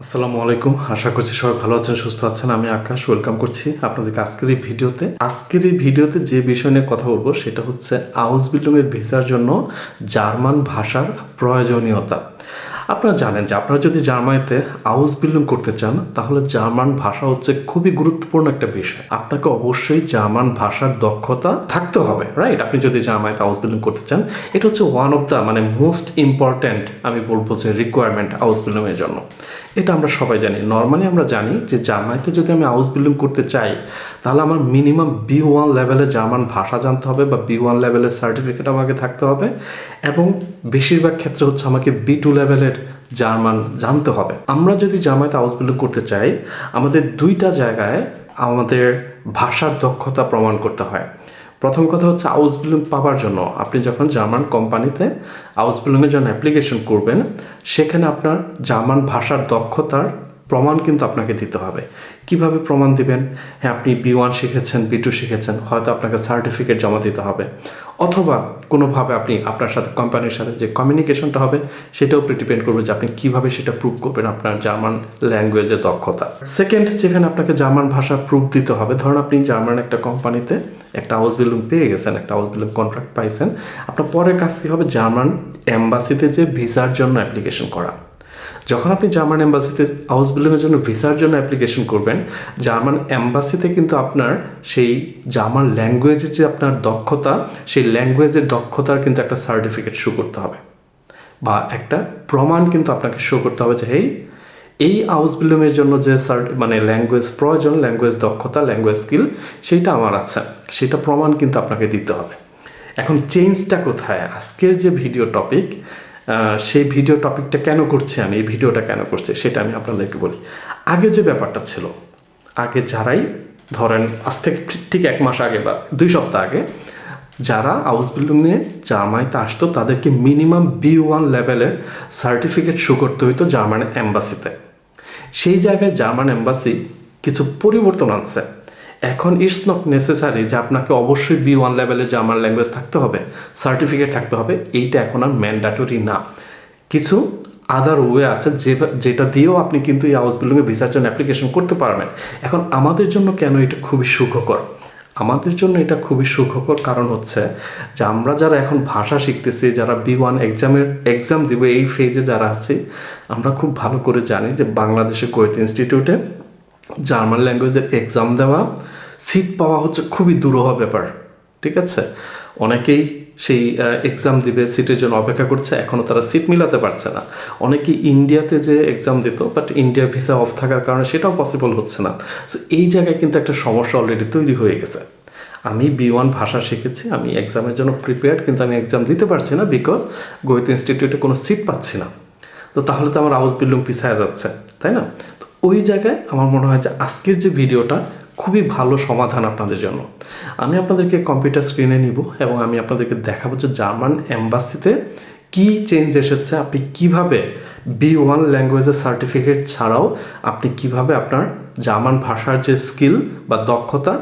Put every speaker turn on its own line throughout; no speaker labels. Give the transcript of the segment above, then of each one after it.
আসসালামু আলাইকুম। আশা করছি সবাই ভালো আছেন, সুস্থ আছেন। আমি আকাশ, ওয়েলকাম করছি আপনাদেরকে আজকের এই ভিডিওতে। আজকের এই ভিডিওতে যে বিষয় নিয়ে কথা বলব সেটা হচ্ছে আউস বিল্ডিংয়ের ভিসার জন্য জার্মান ভাষার প্রয়োজনীয়তা। আপনারা জানেন যে আপনারা যদি জার্মানিতে আউস বিল্ডিং করতে চান, তাহলে জার্মান ভাষা হচ্ছে খুবই গুরুত্বপূর্ণ একটা বিষয়। আপনাকে অবশ্যই জার্মান ভাষার দক্ষতা থাকতে হবে রাইট আপনি যদি জার্মানিতে হাউস বিল্ডিং করতে চান, এটা হচ্ছে ওয়ান অফ দ্য মানে মোস্ট ইম্পর্ট্যান্ট আমি বলব যে রিকোয়ারমেন্ট হাউস বিল্ডিংয়ের জন্য। এটা আমরা সবাই জানি। নর্মালি আমরা জানি যে জার্মানিতে যদি আমি হাউস বিল্ডিং করতে চাই, তাহলে আমার মিনিমাম বি ওয়ান লেভেলে জার্মান ভাষা জানতে হবে বা বি ওয়ান লেভেলের সার্টিফিকেট আমাকে থাকতে হবে এবং বেশিরভাগ ক্ষেত্রে হচ্ছে আমাকে বি টু লেভেলের জার্মান জানতে হবে। আমরা যদি জার্মানিতে হাউস বিল্ডিং করতে চাই, আমাদের দুইটা জায়গায় আমাদের ভাষার দক্ষতা প্রমাণ করতে হয়। প্রথম কথা হচ্ছে আউস বিল্ডিং পাওয়ার জন্য। আপনি যখন জার্মান কোম্পানিতে আউস বিল্ডিংয়ের জন্য অ্যাপ্লিকেশন করবেন, সেখানে আপনার জার্মান ভাষার দক্ষতার প্রমাণ কিন্তু আপনাকে দিতে হবে। কীভাবে প্রমাণ দিবেন? হ্যাঁ আপনি বি ওয়ান শিখেছেন বি টু শিখেছেন, হয়তো আপনাকে সার্টিফিকেট জমা দিতে হবে। অথবা কোনোভাবে আপনি আপনার সাথে কোম্পানির সাথে যে কমিউনিকেশনটা হবে, সেটাও ডিপেন্ড করবে যে আপনি কীভাবে সেটা প্রুভ করবেন আপনার জার্মান ল্যাঙ্গুয়েজের দক্ষতা। সেকেন্ড যেখানে আপনাকে জার্মান ভাষা প্রুফ দিতে হবে, ধরুন আপনি জার্মান একটা কোম্পানিতে একটা হাউস বিল্ডিং পেয়ে গেছেন, একটা হাউস বিল্ডিং কন্ট্রাক্ট পাইছেন, আপনার পরের কাজ কী হবে? জার্মান এম্বাসিতে যে ভিসার জন্য অ্যাপ্লিকেশন করা। যখন আপনি জার্মান এম্বাসিতে হাউস বিল্ডিংয়ের জন্য ভিসার জন্য অ্যাপ্লিকেশন করবেন, জার্মান এম্বাসিতে কিন্তু আপনার সেই জার্মান ল্যাঙ্গুয়েজের যে আপনার দক্ষতা, সেই ল্যাঙ্গুয়েজের দক্ষতার কিন্তু একটা সার্টিফিকেট শো করতে হবে। বা একটা প্রমাণ কিন্তু আপনাকে শো করতে হবে যে এই এই হাউস বিল্ডিংয়ের জন্য যে সার্ট মানে ল্যাঙ্গুয়েজ প্রয়োজন, ল্যাঙ্গুয়েজ দক্ষতা, ল্যাঙ্গুয়েজ স্কিল, সেইটা আমার আছে। সেটা প্রমাণ কিন্তু আপনাকে দিতে হবে। এখন চেঞ্জটা কোথায়? আজকের যে ভিডিও টপিক সেই ভিডিও টপিকটা কেন করছি আমি, এই ভিডিওটা কেন করছি, সেটা আমি আপনাদেরকে বলি। আগে যে ব্যাপারটা ছিল, আগে যারাই ধরেন, আজ থেকে ঠিক এক মাস আগে বা দুই সপ্তাহ আগে, যারা হাউস বিল্ডিং নিয়ে জার্মানিতে আসতো, তাদেরকে মিনিমাম বি ওয়ান লেভেলের সার্টিফিকেট শো করতে হইতো জার্মান এম্বাসিতে সেই জায়গায় জার্মান এম্বাসি কিছু পরিবর্তন আনছে। এখন ইটস নট নেসেসারি যে আপনাকে অবশ্যই বি ওয়ান লেভেলের জার্মান ল্যাঙ্গুয়েজ থাকতে হবে সার্টিফিকেট থাকতে হবে, এইটা এখন আর ম্যান্ডাটরি না। কিছু আদার ওয়ে আছে যে যেটা দিয়েও আপনি কিন্তু এই হাউস বিল্ডিংয়ে ভিসার জন্য অ্যাপ্লিকেশন করতে পারবেন। এখন আমাদের জন্য কেন এটা খুবই সুখকর? আমাদের জন্য এটা খুবই সুখকর কারণ হচ্ছে যে আমরা যারা এখন ভাষা শিখতেছি, যারা বি ওয়ান এক্সামের এক্সাম দিব এই ফেজে যারা আছি, আমরা খুব ভালো করে জানি যে বাংলাদেশের কোয়েত ইনস্টিটিউটে জার্মান ল্যাঙ্গুয়েজের এক্সাম দেওয়া সিট পাওয়া হচ্ছে খুবই দুরূহ ব্যাপার, ঠিক আছে? অনেকেই সেই এক্সাম দিবে সিটের জন্য অপেক্ষা করছে এখনও তারা সিট মিলাতে পারছে না। অনেকে ইন্ডিয়াতে যে এক্সাম দিত বাট ইন্ডিয়া ভিসা অফ থাকার কারণে সেটাও পসিবল হচ্ছে না। সো এই জায়গায় কিন্তু একটা সমস্যা অলরেডি তৈরি হয়ে গেছে। আমি বি ওয়ান ভাষা শিখেছি, আমি এক্সামের জন্য প্রিপেয়ার্ড কিন্তু আমি এক্সাম দিতে পারছি না বিকজ গোয়েত ইনস্টিটিউটে কোনো সিট পাচ্ছি না। তো তাহলে তো আমার হাউস বিল্ডিং পিছায় যাচ্ছে, তাই না? ওই জায়গায় আমার মনে হয় যে আজকের যে ভিডিওটা খুবই ভালো সমাধান আপনাদের জন্য। আমি আপনাদেরকে কম্পিউটার স্ক্রিনে নিব এবং আমি আপনাদেরকে দেখাবো যে জার্মান এম্বাসিতে কি চেঞ্জ এসেছে, আপনি কীভাবে বি ওয়ান ল্যাঙ্গুয়েজের সার্টিফিকেট ছাড়াও আপনি কীভাবে আপনার জার্মান ভাষার যে স্কিল বা দক্ষতা,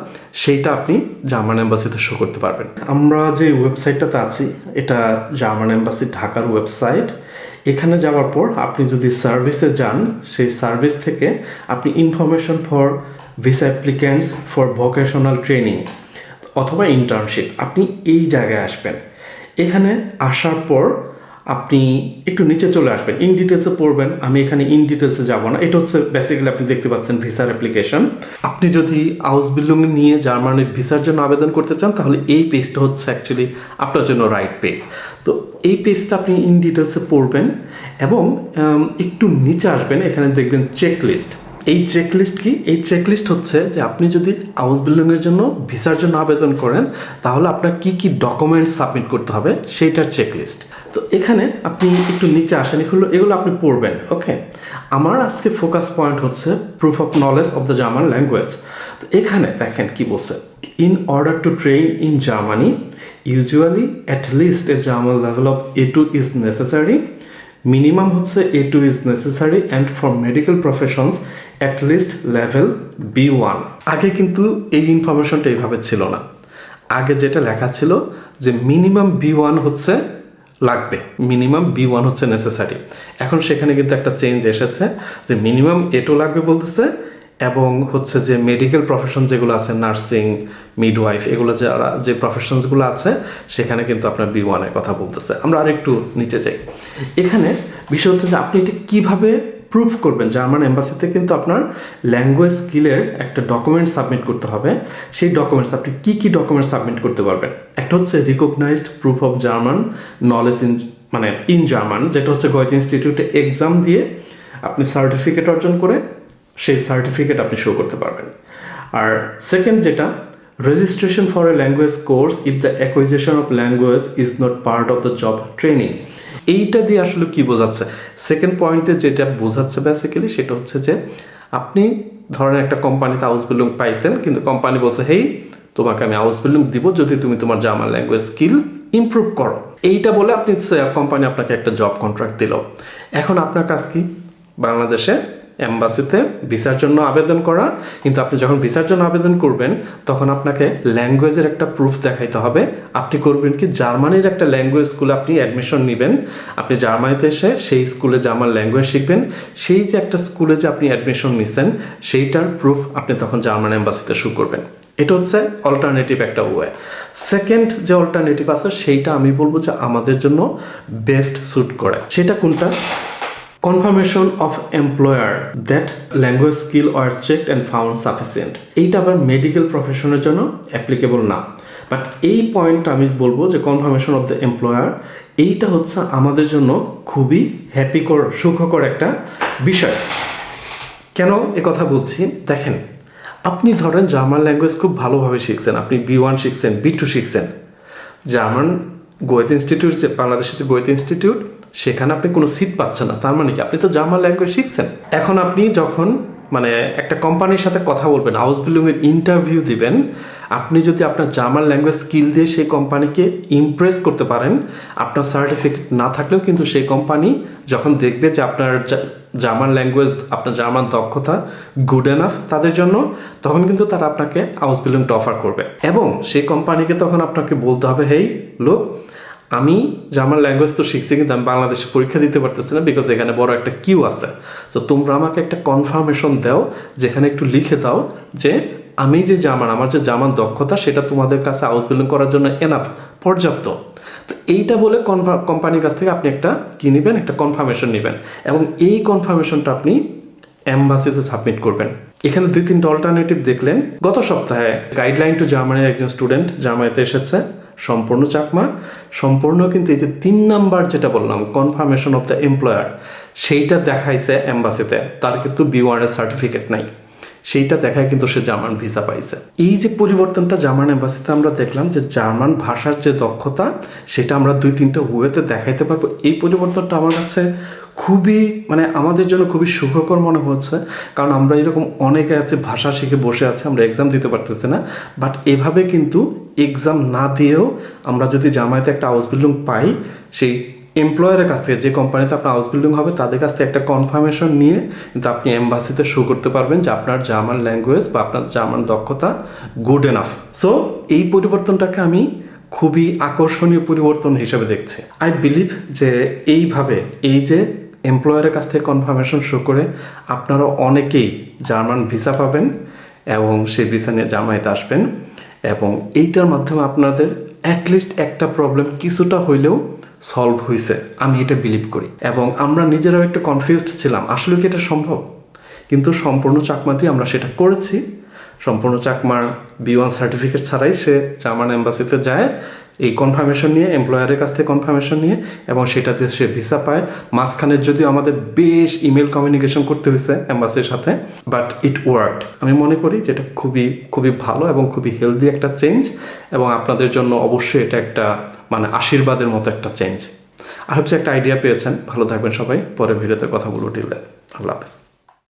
সেইটা আপনি জার্মান এম্বাসিতে শো করতে পারবেন। আমরা যে ওয়েবসাইটটাতে আছি, এটা জার্মান এম্বাসি ঢাকার ওয়েবসাইট এখানে যাওয়ার পর আপনি যদি সার্ভিসে যান, সেই সার্ভিস থেকে আপনি information for visa applicants for vocational training অথবা ইন্টার্নশিপ আপনি এই জায়গায় আসবেন। এখানে আসার পর আপনি একটু নিচে চলে আসবেন। ইন ডিটেলসে পড়বেন, আমি এখানে ইন ডিটেলসে যাব না। এটা হচ্ছে বেসিক্যালি আপনি দেখতে পাচ্ছেন ভিসার অ্যাপ্লিকেশন আপনি যদি হাউস বিল্ডিং নিয়ে জার্মানির ভিসার জন্য আবেদন করতে চান, তাহলে এই পেজটা হচ্ছে অ্যাকচুয়ালি আপনার জন্য রাইট পেজ তো এই পেজটা আপনি ইন ডিটেলসে পড়বেন এবং একটু নিচে আসবেন, এখানে দেখবেন চেক লিস্ট এই চেকলিস্ট কি? এই চেকলিস্ট হচ্ছে যে আপনি যদি হাউস বিল্ডিংয়ের জন্য ভিসার জন্য আবেদন করেন, তাহলে আপনার কি কি ডকুমেন্টস সাবমিট করতে হবে সেইটার চেকলিস্ট তো এখানে আপনি একটু নিচে আসেন, এগুলো এগুলো আপনি পড়বেন ওকে আমার আজকে ফোকাস পয়েন্ট হচ্ছে proof of knowledge of the German language তো এখানে দেখেন কি বলছে in order to train in Germany usually at least a German level of A two is necessary minimum হচ্ছে A two is necessary and for medical professions at least level B one আগে কিন্তু এই ইনফরমেশনটা এইভাবে ছিল না। আগে যেটা লেখা ছিল যে মিনিমাম বি ওয়ান হচ্ছে লাগবে মিনিমাম বি ওয়ান হচ্ছে নেসেসারি এখন সেখানে কিন্তু একটা চেঞ্জ এসেছে যে মিনিমাম এটু লাগবে বলতেছে এবং হচ্ছে যে মেডিকেল প্রফেশন যেগুলো আছে নার্সিং মিডওয়াইফ এগুলো যারা যে প্রফেশনসগুলো আছে, সেখানে কিন্তু আপনার বি ওয়ানের কথা বলতেছে। আমরা আরেকটু নিচে যাই। এখানে বিষয় হচ্ছে যে আপনি এটা কীভাবে প্রুফ করবেন। জার্মান এম্বাসিতে কিন্তু আপনার ল্যাঙ্গুয়েজ স্কিলের একটা ডকুমেন্ট সাবমিট করতে হবে। সেই ডকুমেন্টস আপনি কি কি ডকুমেন্ট সাবমিট করতে পারবেন? একটা হচ্ছে recognised proof of German knowledge in মানে ইন জার্মান যেটা হচ্ছে গয়ত ইনস্টিটিউটে এক্সাম দিয়ে আপনি সার্টিফিকেট অর্জন করে সেই সার্টিফিকেট আপনি শো করতে পারবেন। আর সেকেন্ড যেটা registration for a language course if the acquisition of language is not part of the job training এইটা দিয়ে আসলে কি বোঝাচ্ছে? সেকেন্ড পয়েন্টে যেটা বোঝাচ্ছে বেসিক্যালি সেটা হচ্ছে যে, আপনি ধরেন একটা কোম্পানিতে হাউস বিল্ডিং পাইছেন, কিন্তু কোম্পানি বলছে, হেই, তোমাকে আমি হাউস বিল্ডিং দিব যদি তুমি তোমার জার্মান ল্যাঙ্গুয়েজ স্কিল ইম্প্রুভ করো। এইটা বলে আপনি কোম্পানি আপনাকে একটা জব কন্ট্রাক্ট দিল। এখন আপনার কাজ কি? বাংলাদেশে এম্বাসিতে ভিসার জন্য আবেদন করা। কিন্তু আপনি যখন ভিসার জন্য আবেদন করবেন, তখন আপনাকে ল্যাঙ্গুয়েজের একটা প্রুফ দেখাইতে হবে। আপনি করবেন কি, জার্মানির একটা ল্যাঙ্গুয়েজ স্কুলে আপনি অ্যাডমিশন নেবেন। আপনি জার্মানিতে এসে সেই স্কুলে জার্মান ল্যাঙ্গুয়েজ শিখবেন, সেই যে একটা স্কুলে যে আপনি অ্যাডমিশন নিছেন, সেইটার প্রুফ আপনি তখন জার্মান অ্যাম্বাসিতে শুরু করবেন। এটা হচ্ছে অল্টারনেটিভ একটা ওয়ে সেকেন্ড যে অল্টারনেটিভ আছে, সেইটা আমি বলব যে আমাদের জন্য বেস্ট স্যুট করে। সেটা কোনটা? Confirmation of employer that language skill are checked and found sufficient এইটা আবার মেডিকেল প্রফেশনের জন্য অ্যাপ্লিকেবল না। বাট এই পয়েন্টটা আমি বলব যে কনফার্মেশন অফ দ্য এমপ্লয়ার এইটা হচ্ছে আমাদের জন্য খুবই হ্যাপিকর সুখকর একটা বিষয়। কেন এ কথা বলছি? দেখেন, আপনি ধরেন জার্মান ল্যাঙ্গুয়েজ খুব ভালোভাবে শিখছেন। আপনি বি ওয়ান শিখছেন বি টু শিখছেন। জার্মান গোয়েত ইনস্টিটিউট যে, বাংলাদেশের যে গোয়েত ইনস্টিটিউট সেখানে আপনি কোনো সিট পাচ্ছেন না। তার মানে কি? আপনি তো জার্মান ল্যাঙ্গুয়েজ শিখছেন। এখন আপনি যখন মানে একটা কোম্পানির সাথে কথা বলবেন হাউস বিল্ডিংয়ের ইন্টারভিউ দিবেন, আপনি যদি আপনার জার্মান ল্যাঙ্গুয়েজ স্কিল দিয়ে সেই কোম্পানিকে ইমপ্রেস করতে পারেন, আপনার সার্টিফিকেট না থাকলেও কিন্তু সেই কোম্পানি যখন দেখবে যে আপনার জার্মান ল্যাঙ্গুয়েজ আপনার জার্মান দক্ষতা গুড এনাফ তাদের জন্য, তখন কিন্তু তারা আপনাকে হাউস বিল্ডিংটা অফার করবে। এবং সেই কোম্পানিকে তখন আপনাকে বলতে হবে, হেই লোক আমি জার্মান ল্যাঙ্গুয়েজ তো শিখছি, কিন্তু আমি বাংলাদেশে পরীক্ষা দিতে পারতেছি না বিকজ এখানে বড় একটা কিউ আছে। তো তোমরা আমাকে একটা কনফার্মেশন দাও, যেখানে একটু লিখে দাও যে আমি যে জামান আমার যে জামান দক্ষতা, সেটা তোমাদের কাছে হাউস বিল্ডিং করার জন্য এনাফ পর্যাপ্ত। তো এইটা বলে কনফার্ম কোম্পানির কাছ থেকে আপনি একটা কি নেবেন? একটা কনফার্মেশন নেবেন। এবং এই কনফার্মেশনটা আপনি অ্যাম্বাসিতে সাবমিট করবেন। এখানে দুই তিনটা অল্টারনেটিভ দেখলেন। গত সপ্তাহে গাইডলাইন টু জার্মানির একজন স্টুডেন্ট জার্মানিতে এসেছে। সম্পূর্ণ চাকমা, সম্পূর্ণ কিন্তু এই যে তিন নাম্বার যেটা বললাম কনফার্মেশন অফ দ্য এমপ্লয়ার সেইটা দেখাইছে অ্যাম্বাসিতে তার কিন্তু বি ওয়ানের সার্টিফিকেট নাই। সেইটা দেখায় কিন্তু সে জার্মান ভিসা পাইছে। এই যে পরিবর্তনটা জার্মান এম্বাসিতে আমরা দেখলাম যে জার্মান ভাষার যে দক্ষতা, সেটা আমরা দুই তিনটা ওয়েতে দেখাইতে পারব। এই পরিবর্তনটা আমার কাছে খুবই মানে আমাদের জন্য খুবই সুখকর মনে হচ্ছে। কারণ আমরা এরকম অনেকে আছে, ভাষা শিখে বসে আছে, আমরা এক্সাম দিতে পারতেছি না। বাট এভাবে কিন্তু এক্সাম না দিয়েও আমরা যদি জামায়াতে একটা হাউস বিল্ডিং পাই, সেই এমপ্লয়ারের কাছ থেকে, যে কোম্পানিতে আপনার হাউস বিল্ডিং হবে, তাদের কাছ থেকে একটা কনফার্মেশন নিয়ে কিন্তু আপনি এম্বাসিতে শো করতে পারবেন যে আপনার জার্মান ল্যাঙ্গুয়েজ বা আপনার জার্মান দক্ষতা গুড এনাফ সো এই পরিবর্তনটাকে আমি খুবই আকর্ষণীয় পরিবর্তন হিসেবে দেখছি। আই বিলিভ যে এইভাবে, এই যে এমপ্লয়ারের কাছ থেকে কনফার্মেশন শো করে আপনারা অনেকেই জার্মান ভিসা পাবেন এবং সেই ভিসা নিয়ে জামায়াতে আসবেন এবং এইটার মাধ্যমে আপনাদের অ্যাটলিস্ট একটা প্রবলেম কিছুটা হইলেও সলভ হয়েছে আমি এটা বিলিভ করি। এবং আমরা নিজেরাও একটু কনফিউজড ছিলাম, আসলে কি এটা সম্ভব? কিন্তু সম্পূর্ণ চাকমাতেই আমরা সেটা করেছি। সম্পূর্ণ চাকমার বি ওয়ান সার্টিফিকেট ছাড়াই সে জার্মান এম্বাসিতে যায় এই কনফার্মেশন নিয়ে এমপ্লয়ারের কাছ থেকে কনফার্মেশন নিয়ে, এবং সেটাতে সে ভিসা পায়। মাঝখানে যদিও আমাদের বেশ ইমেল কমিউনিকেশন করতে হয়েছে এম্বাসির সাথে বাট ইট ওয়ার্কড আমি মনে করি যেটা খুবই খুবই ভালো এবং খুবই হেলদি একটা চেঞ্জ এবং আপনাদের জন্য অবশ্যই এটা একটা মানে আশীর্বাদের মতো একটা চেঞ্জ আর হচ্ছে একটা আইডিয়া পেয়েছেন। ভালো থাকবেন সবাই। পরে ভিডিওতে কথা বলব। আল্লাহ হাফেজ।